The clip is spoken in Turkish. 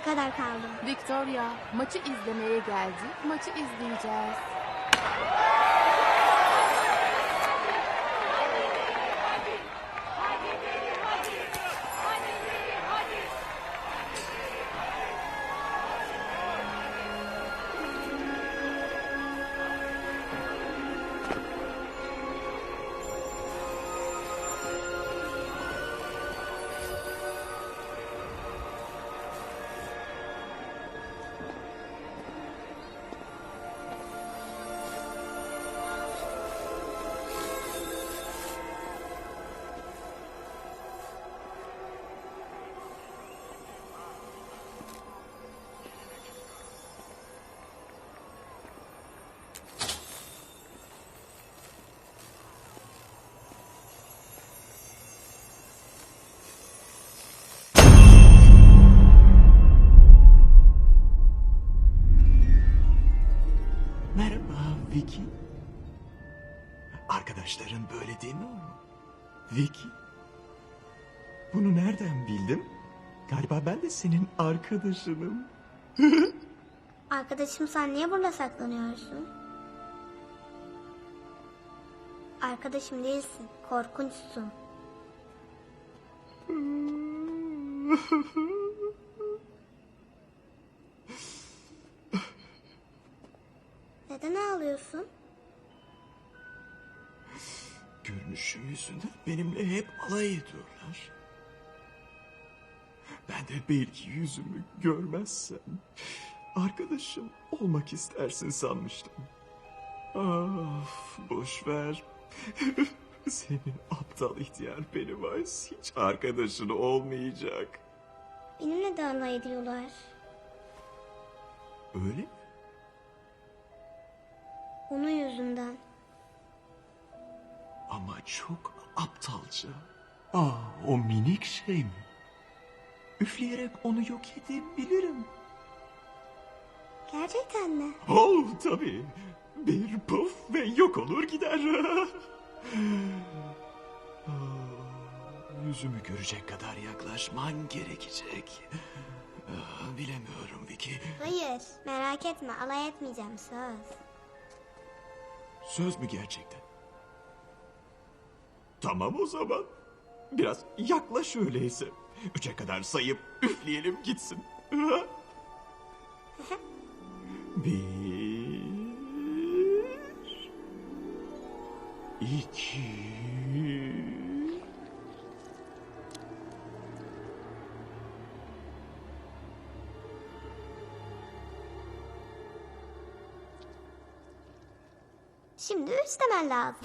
kadar kaldı? Victoria, maçı izlemeye geldi. Maçı izleyeceğiz. Arkadaşların böyle değil mi? Vicky. Bunu nereden bildim? Galiba ben de senin arkadaşınım. Arkadaşım sen niye burada saklanıyorsun? Arkadaşım değilsin. Korkunçsun. Neden ağlıyorsun? Görünüşüm yüzünden benimle hep alay ediyorlar. Ben de belki yüzümü görmezsem arkadaşım olmak istersin sanmıştım. Of boş ver. Senin aptal ihtiyar Pennywise hiç arkadaşın olmayacak. Benimle de alay ediyorlar. Öyle mi? Onun yüzünden. Ama çok aptalca. Aa, o minik şey mi? Üfleyerek onu yok edebilirim. Gerçekten mi? Oh tabii. Bir puf ve yok olur gider. Ah, Yüzümü görecek kadar yaklaşman gerekecek. Ah, Bilemiyorum Vicky. Hayır. Merak etme. Alay etmeyeceğim. Söz. Söz mü gerçekten? Tamam o zaman. Biraz yaklaş öyleyse. Üçe kadar sayıp üfleyelim gitsin. Bir... iki... Şimdi üç demen lazım.